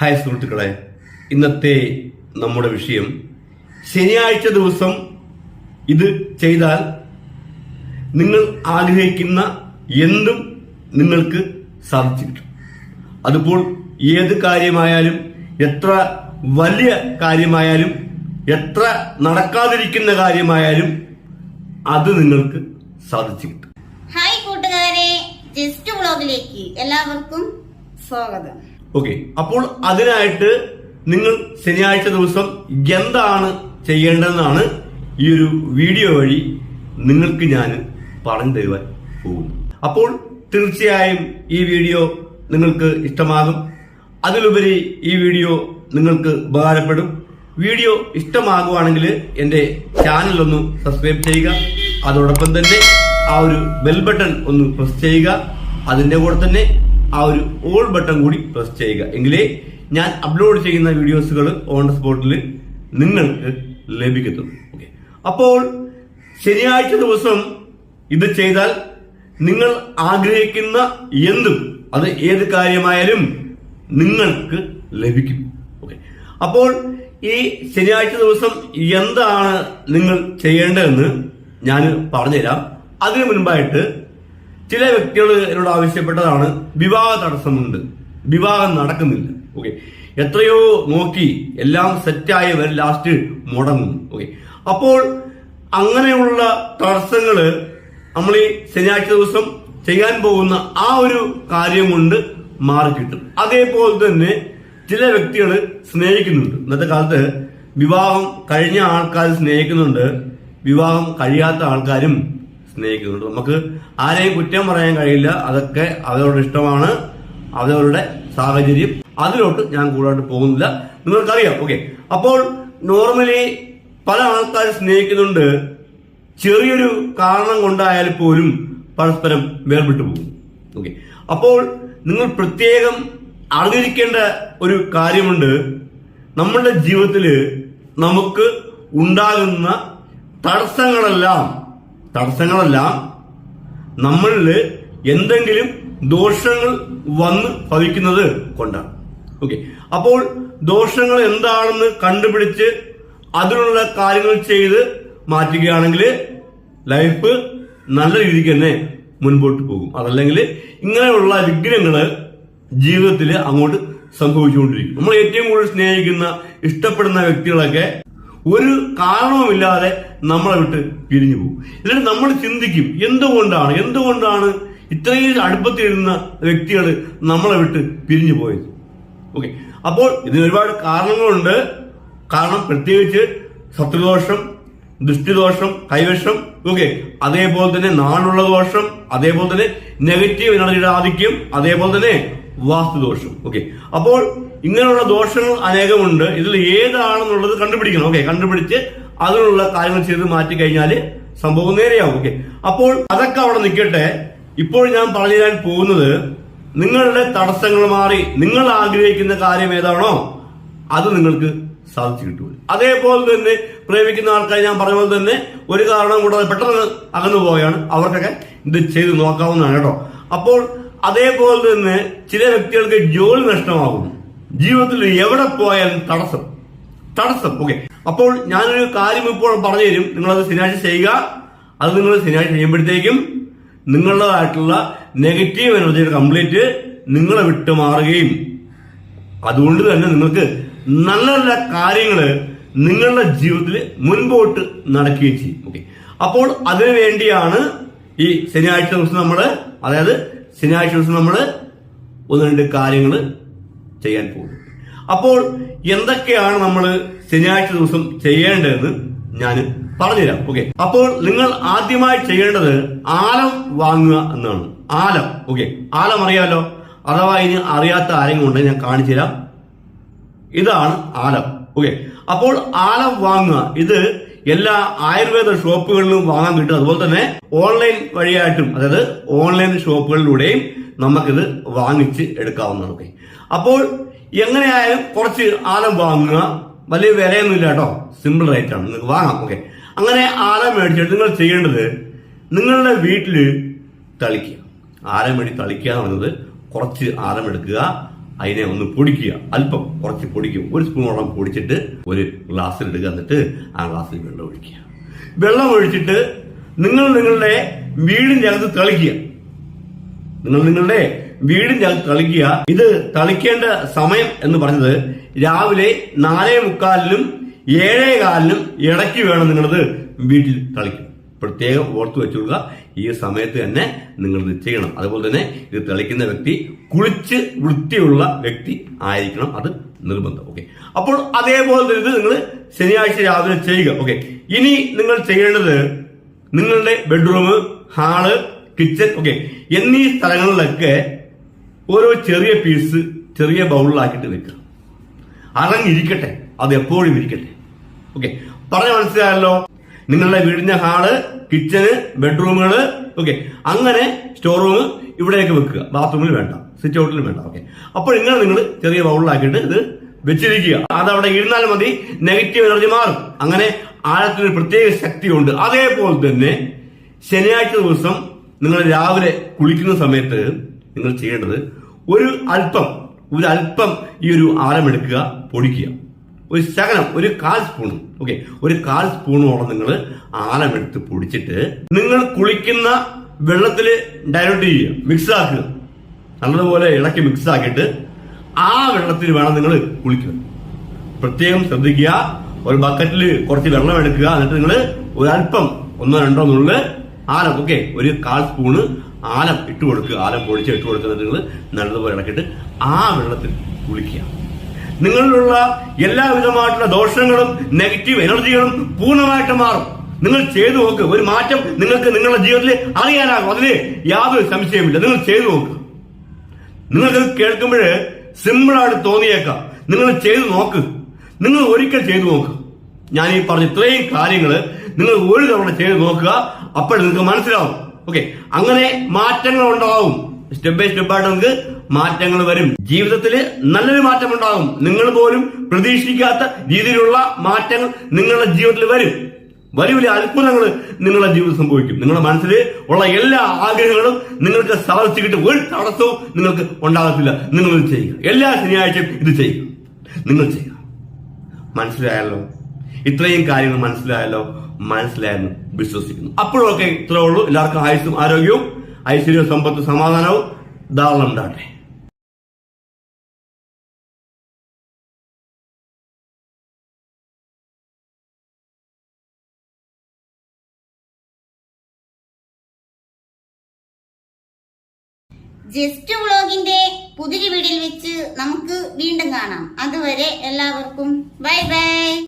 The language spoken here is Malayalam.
ഹായ് സുഹൃത്തുക്കളെ. ഇന്നത്തെ നമ്മുടെ വിഷയം ശനിയാഴ്ച ദിവസം ഇത് ചെയ്താൽ നിങ്ങൾ ആഗ്രഹിക്കുന്ന എന്തും നിങ്ങൾക്ക് സാധിച്ചു കിട്ടും. അതിപ്പോൾ ഏത് കാര്യമായാലും എത്ര വലിയ കാര്യമായാലും എത്ര നടക്കാതിരിക്കുന്ന കാര്യമായാലും അത് നിങ്ങൾക്ക് സാധിച്ചു കിട്ടും. ഹായ് കൂട്ടുകാരെ ജസ്റ്റ് വ്ളോഗിലേക്ക് എല്ലാവർക്കും സ്വാഗതം. ഓക്കെ. അപ്പോൾ അതിനായിട്ട് നിങ്ങൾ ശനിയാഴ്ച ദിവസം എന്താണ് ചെയ്യേണ്ടതെന്നാണ് ഈ ഒരു വീഡിയോ വഴി നിങ്ങൾക്ക് ഞാൻ പറഞ്ഞു തരുവാൻ പോകുന്നു. അപ്പോൾ തീർച്ചയായും ഈ വീഡിയോ നിങ്ങൾക്ക് ഇഷ്ടമാകും. അതിലുപരി ഈ വീഡിയോ നിങ്ങൾക്ക് ഉപകാരപ്പെടും. വീഡിയോ ഇഷ്ടമാകുവാണെങ്കിൽ എന്റെ ചാനൽ ഒന്ന് സബ്സ്ക്രൈബ് ചെയ്യുക. അതോടൊപ്പം തന്നെ ആ ഒരു ബെൽ ബട്ടൺ ഒന്ന് പ്രസ് ചെയ്യുക. അതിന്റെ കൂടെ തന്നെ ആ ഒരു ഓൾ ബട്ടൺ കൂടി പ്രസ് ചെയ്യുക. എങ്കിലേ ഞാൻ അപ്ലോഡ് ചെയ്യുന്ന വീഡിയോസുകൾ ഓൺ ദ സ്പോട്ടിൽ നിങ്ങൾക്ക് ലഭിക്കത്തുള്ളൂ. ഓക്കെ അപ്പോൾ ശനിയാഴ്ച ദിവസം ഇത് ചെയ്താൽ നിങ്ങൾ ആഗ്രഹിക്കുന്ന എന്തും അത് ഏത് കാര്യമായാലും നിങ്ങൾക്ക് ലഭിക്കും. ഓക്കെ അപ്പോൾ ഈ ശനിയാഴ്ച ദിവസം എന്താണ് നിങ്ങൾ ചെയ്യേണ്ടതെന്ന് ഞാൻ പറഞ്ഞുതരാം. അതിനു മുൻപായിട്ട് ചില വ്യക്തികൾ എന്നോട് ആവശ്യപ്പെട്ടതാണ് വിവാഹ തടസ്സമുണ്ട്. വിവാഹം നടക്കുന്നില്ല. ഓക്കെ എത്രയോ നോക്കി എല്ലാം സെറ്റായി വരെ ലാസ്റ്റ് മുടങ്ങും. ഓക്കെ അപ്പോൾ അങ്ങനെയുള്ള തടസ്സങ്ങൾ നമ്മൾ ഈ ശനിയാഴ്ച ദിവസം ചെയ്യാൻ പോകുന്ന ആ ഒരു കാര്യം കൊണ്ട് മാറി കിട്ടും. അതേപോലെ തന്നെ ചില വ്യക്തികൾ സ്നേഹിക്കുന്നുണ്ട്. ഇന്നത്തെ കാലത്ത് വിവാഹം കഴിഞ്ഞ ആൾക്കാർ സ്നേഹിക്കുന്നുണ്ട്. വിവാഹം കഴിയാത്ത ആൾക്കാരും സ്നേഹിക്കുന്നുണ്ട്. നമുക്ക് ആരെയും കുറ്റം പറയാൻ കഴിയില്ല. അതൊക്കെ അവരുടെ ഇഷ്ടമാണ്. അവരുടെ സാഹചര്യം. അതിലോട്ട് ഞാൻ കൂടുതലായിട്ട് പോകുന്നില്ല. നിങ്ങൾക്കറിയാം. ഓക്കെ. അപ്പോൾ നോർമലി പല ആൾക്കാർ സ്നേഹിക്കുന്നുണ്ട്. ചെറിയൊരു കാരണം കൊണ്ടായാൽ പോലും പരസ്പരം വേർപെട്ടു പോകും. ഓക്കെ. അപ്പോൾ നിങ്ങൾ പ്രത്യേകം അറിഞ്ഞിരിക്കേണ്ട ഒരു കാര്യമുണ്ട്. നമ്മളുടെ ജീവിതത്തിൽ നമുക്ക് ഉണ്ടാകുന്ന തടസ്സങ്ങളെല്ലാം തടസ്സങ്ങളെല്ലാം. നമ്മളിൽ എന്തെങ്കിലും ദോഷങ്ങൾ വന്ന് ഭവിക്കുന്നത് കൊണ്ടാണ്. ഓക്കെ. അപ്പോൾ ദോഷങ്ങൾ എന്താണെന്ന് കണ്ടുപിടിച്ച് അതിനുള്ള കാര്യങ്ങൾ ചെയ്ത് മാറ്റുകയാണെങ്കിൽ ലൈഫ് നല്ല രീതിക്ക് തന്നെ മുൻപോട്ട് പോകും. അതല്ലെങ്കിൽ ഇങ്ങനെയുള്ള വിഗ്രഹങ്ങൾ ജീവിതത്തിൽ അങ്ങോട്ട് സംഭവിച്ചുകൊണ്ടിരിക്കും. നമ്മൾ ഏറ്റവും കൂടുതൽ സ്നേഹിക്കുന്ന ഇഷ്ടപ്പെടുന്ന വ്യക്തികളൊക്കെ ഒരു കാരണവുമില്ലാതെ നമ്മളെ വിട്ട് പിരിഞ്ഞു പോകും. എന്നിട്ട് നമ്മൾ ചിന്തിക്കും എന്തുകൊണ്ടാണ് എന്തുകൊണ്ടാണ് ഇത്രയും അടുപ്പത്തിരുന്ന വ്യക്തികൾ നമ്മളെ വിട്ട് പിരിഞ്ഞു പോയത്? ഓക്കെ അപ്പോൾ ഇതിന് ഒരുപാട് കാരണങ്ങളുണ്ട്. കാരണം പ്രത്യേകിച്ച് ശത്രുദോഷം ദൃഷ്ടിദോഷം കൈവശം ഓക്കെ അതേപോലെ തന്നെ നാളുള്ള ദോഷം അതേപോലെ തന്നെ നെഗറ്റീവ് എനർജിയുടെ ആധിക്യം അതേപോലെ തന്നെ വാസ്തുദോഷം ഓക്കെ അപ്പോൾ ഇങ്ങനെയുള്ള ദോഷങ്ങൾ അനേകമുണ്ട്. ഇതിൽ ഏതാണെന്നുള്ളത് കണ്ടുപിടിക്കണം. ഓക്കെ കണ്ടുപിടിച്ച് അതിനുള്ള കാര്യങ്ങൾ ചെയ്ത് മാറ്റി കഴിഞ്ഞാൽ സംഭവം നേരെയാവും. ഓക്കെ അപ്പോൾ അതൊക്കെ അവിടെ നിൽക്കട്ടെ. ഇപ്പോൾ ഞാൻ പറഞ്ഞു തരാൻ പോകുന്നത് നിങ്ങളുടെ തടസ്സങ്ങൾ മാറി നിങ്ങൾ ആഗ്രഹിക്കുന്ന കാര്യം ഏതാണോ അത് നിങ്ങൾക്ക് സാധിച്ചു കിട്ടും. അതേപോലെ തന്നെ പ്രേമിക്കുന്ന ആൾക്കാർ ഞാൻ പറഞ്ഞ പോലെ തന്നെ ഒരു കാരണം കൂടാതെ പെട്ടെന്ന് അകന്നു പോവുകയാണ്. അവർക്കൊക്കെ ഇത് ചെയ്ത് നോക്കാവുന്നതാണ് കേട്ടോ. അപ്പോൾ അതേപോലെ തന്നെ ചില വ്യക്തികൾക്ക് ജോലി നഷ്ടമാകും. ജീവിതത്തിൽ എവിടെ പോയാലും തടസ്സം. തടസ്സം ഓക്കെ അപ്പോൾ ഞാനൊരു കാര്യം ഇപ്പോൾ പറഞ്ഞു തരും. നിങ്ങളത് ശനിയാഴ്ച ചെയ്യുക. അത് നിങ്ങൾ ശനിയാഴ്ച ചെയ്യുമ്പോഴത്തേക്കും നിങ്ങളുടേതായിട്ടുള്ള നെഗറ്റീവ് എനർജി കംപ്ലീറ്റ് നിങ്ങളെ വിട്ടു മാറുകയും അതുകൊണ്ട് തന്നെ നിങ്ങൾക്ക് നല്ല നല്ല കാര്യങ്ങൾ നിങ്ങളുടെ ജീവിതത്തിൽ മുൻപോട്ട് നടക്കുകയും ചെയ്യും ഓക്കെ അപ്പോൾ അതിനു വേണ്ടിയാണ് ഈ ശനിയാഴ്ച ദിവസം നമ്മൾ അതായത് ശനിയാഴ്ച ദിവസം നമ്മൾ ഒന്ന് രണ്ട് കാര്യങ്ങൾ ചെയ്യാൻ പോകുന്നത് അപ്പോൾ എന്തൊക്കെയാണ് നമ്മൾ ശനിയാഴ്ച ദിവസം ചെയ്യേണ്ടതെന്ന് ഞാൻ പറഞ്ഞുതരാം. ഓക്കെ അപ്പോൾ നിങ്ങൾ ആദ്യമായി ചെയ്യേണ്ടത് ആലം വാങ്ങുക എന്നാണ്. ആലം. ഓക്കെ ആലം അറിയാലോ? അഥവാ ഇനി അറിയാത്ത ആരെങ്കിലും ഉണ്ടെങ്കിൽ ഞാൻ കാണിച്ചു തരാം. ഇതാണ് ആലം. ഓക്കെ അപ്പോൾ ആലം വാങ്ങുക. ഇത് എല്ലാ ആയുർവേദ ഷോപ്പുകളിലും വാങ്ങാൻ കിട്ടും. അതുപോലെ തന്നെ ഓൺലൈൻ വഴിയായിട്ടും അതായത് ഓൺലൈൻ ഷോപ്പുകളിലൂടെയും നമുക്കിത് വാങ്ങിച്ച് എടുക്കാവുന്നതാണ്. ഓക്കെ അപ്പോൾ എങ്ങനെയായാലും കുറച്ച് ആലം വാങ്ങുക. വലിയ വിലയൊന്നുമില്ല കേട്ടോ. സിമ്പിൾ റേറ്റ് ആണ്. നിങ്ങൾക്ക് വാങ്ങാം. ഓക്കെ അങ്ങനെ ആലം മേടിച്ചിട്ട് നിങ്ങൾ ചെയ്യേണ്ടത് നിങ്ങളുടെ വീട്ടിൽ തളിക്കുക. ആലം വേണ്ടി തളിക്കുക എന്ന് പറയുന്നത് കുറച്ച് ആലം എടുക്കുക. അതിനെ ഒന്ന് പൊടിക്കുക. അല്പം കുറച്ച് പൊടിക്കും ഒരു സ്പൂൺ വെള്ളം പൊടിച്ചിട്ട് ഒരു ഗ്ലാസ്സിൽ ഇടുക. എന്നിട്ട് ആ ഗ്ലാസ്സിൽ വെള്ളം ഒഴിക്കുക. വെള്ളം ഒഴിച്ചിട്ട് നിങ്ങൾ നിങ്ങളുടെ വീടിന്റെ അകത്ത് തളിക്കുക. നിങ്ങൾ നിങ്ങളുടെ വീടിന്റെ അകത്ത് തളിക്കുക. ഇത് തളിക്കേണ്ട സമയം എന്ന് പറഞ്ഞത് രാവിലെ നാലേ മുക്കാലിനും ഏഴേ കാലിനും ഇടയ്ക്ക് വേണം നിങ്ങളത് വീട്ടിൽ തളിക്കും പ്രത്യേകം ഓർത്തു വെച്ചുകൊള്ളുക. ഈ സമയത്ത് തന്നെ നിങ്ങൾ ചെയ്യണം. അതുപോലെ തന്നെ ഇത് തെളിക്കുന്ന വ്യക്തി കുളിച്ച് വൃത്തിയുള്ള വ്യക്തി ആയിരിക്കണം. അത് നിർബന്ധം. ഓക്കെ. അപ്പോൾ അതേപോലെ ഇത് നിങ്ങൾ ശനിയാഴ്ച രാവിലെ ചെയ്യുക. ഓക്കെ. ഇനി നിങ്ങൾ ചെയ്യേണ്ടത് നിങ്ങളുടെ ബെഡ്റൂം ഹാൾ കിച്ചൺ ഓക്കെ. എന്നീ സ്ഥലങ്ങളിലൊക്കെ ഓരോ ചെറിയ പീസ് ചെറിയ ബൗളിലാക്കിയിട്ട് വെക്കുക. അറങ്ങിരിക്കട്ടെ അത് എപ്പോഴും ഇരിക്കട്ടെ. ഓക്കെ പറഞ്ഞ മനസ്സിലായല്ലോ? നിങ്ങളുടെ വീടിന്റെ ഹാൾ കിച്ചണ് ബെഡ്റൂമുകൾ ഓക്കെ അങ്ങനെ സ്റ്റോർ റൂം ഇവിടെയൊക്കെ വെക്കുക. ബാത്റൂമിൽ വേണ്ട. സിറ്റ് ഔട്ടിൽ വേണ്ട. ഓക്കെ അപ്പോൾ ഇങ്ങനെ നിങ്ങൾ ചെറിയ ബൗളിലാക്കിയിട്ട് ഇത് വെച്ചിരിക്കുക. അതവിടെ ഇരുന്നാൽ മതി. നെഗറ്റീവ് എനർജി മാറും. അങ്ങനെ ആഴത്തിനൊരു പ്രത്യേക ശക്തിയുണ്ട്. അതേപോലെ തന്നെ ശനിയാഴ്ച ദിവസം നിങ്ങൾ രാവിലെ കുളിക്കുന്ന സമയത്ത് നിങ്ങൾ ചെയ്യേണ്ടത് ഒരു അല്പം ഒരു അല്പം ഈ ഒരു ആഴമെടുക്കുക പൊടിക്കുക. ഒരു ശകലം ഒരു കാൽ സ്പൂൺ. ഓക്കെ ഒരു കാൽ സ്പൂണോളം നിങ്ങൾ ആലമെടുത്ത് പൊടിച്ചിട്ട് നിങ്ങൾ കുളിക്കുന്ന വെള്ളത്തിൽ ഡയലോട്ട് ചെയ്യുക മിക്സ് ആക്കുക. നല്ലതുപോലെ ഇളക്കി മിക്സ് ആക്കിയിട്ട് ആ വെള്ളത്തിൽ വേണം നിങ്ങൾ കുളിക്കുക പ്രത്യേകം ശ്രദ്ധിക്കുക. ഒരു ബക്കറ്റിൽ കുറച്ച് വെള്ളം എടുക്കുക. എന്നിട്ട് നിങ്ങൾ ഒരല്പം ഒന്നോ രണ്ടോ നുള്ളിൽ ആലം ഓക്കെ ഒരു കാൽ സ്പൂണ് ആലം ഇട്ട് കൊടുക്കുക ആലം പൊടിച്ച് ഇട്ട് കൊടുക്കുക എന്നിട്ട് നിങ്ങൾ നല്ലതുപോലെ ഇളക്കിയിട്ട് ആ വെള്ളത്തിൽ കുളിക്കുക. നിങ്ങളിലുള്ള എല്ലാവിധമായിട്ടുള്ള ദോഷങ്ങളും നെഗറ്റീവ് എനർജികളും പൂർണമായിട്ട് മാറും. നിങ്ങൾ ചെയ്തു നോക്ക് ഒരു മാറ്റം നിങ്ങൾക്ക് നിങ്ങളുടെ ജീവിതത്തിൽ അറിയാനാകും. അതിന് യാതൊരു സംശയമില്ല നിങ്ങൾ ചെയ്തു നോക്ക്. നിങ്ങൾക്ക് കേൾക്കുമ്പോൾ സിമ്പിളായിട്ട് തോന്നിയേക്കാം. നിങ്ങൾ ചെയ്തു നോക്ക്. നിങ്ങൾ ഒരിക്കൽ ചെയ്തു നോക്ക്. ഞാൻ ഈ പറഞ്ഞ ഇത്രയും കാര്യങ്ങൾ നിങ്ങൾ ഒരു തവണ ചെയ്തു നോക്കുക അപ്പോൾ നിങ്ങൾക്ക് മനസ്സിലാവും. ഓക്കെ അങ്ങനെ മാറ്റങ്ങൾ ഉണ്ടാവും സ്റ്റെപ്പ് ബൈ സ്റ്റെപ്പ് ആയിട്ട് നമുക്ക് മാറ്റങ്ങൾ വരും. ജീവിതത്തിൽ നല്ലൊരു മാറ്റം ഉണ്ടാകും നിങ്ങൾ പോലും പ്രതീക്ഷിക്കാത്ത രീതിയിലുള്ള മാറ്റങ്ങൾ നിങ്ങളുടെ ജീവിതത്തിൽ വരും. വലിയ വലിയ അത്ഭുതങ്ങൾ നിങ്ങളുടെ ജീവിതം സംഭവിക്കും. നിങ്ങളുടെ മനസ്സിൽ ഉള്ള എല്ലാ ആഗ്രഹങ്ങളും നിങ്ങൾക്ക് സാധിച്ചിട്ട് ഒരു തടസ്സവും നിങ്ങൾക്ക് ഉണ്ടാകത്തില്ല. നിങ്ങൾ ഇത് ചെയ്യുക. എല്ലാ ശനിയാഴ്ചയും ഇത് ചെയ്യുക. നിങ്ങൾ ചെയ്യുക. മനസ്സിലായല്ലോ? ഇത്രയും കാര്യങ്ങൾ മനസ്സിലായല്ലോ? മനസ്സിലായെന്ന് വിശ്വസിക്കുന്നു. അപ്പോഴൊക്കെ ഇത്രേ ഉള്ളൂ. എല്ലാവർക്കും ആയുസ്സും ആരോഗ്യവും ഐശ്വര്യവും സമ്പത്തും സമാധാനവും ധാരാളം ഉണ്ടാകട്ടെ. ജസ്റ്റ് വ്ളോഗിന്റെ പുതിയ വീടിൽ വെച്ച് നമുക്ക് വീണ്ടും കാണാം. അതുവരെ എല്ലാവർക്കും ബൈ ബൈ.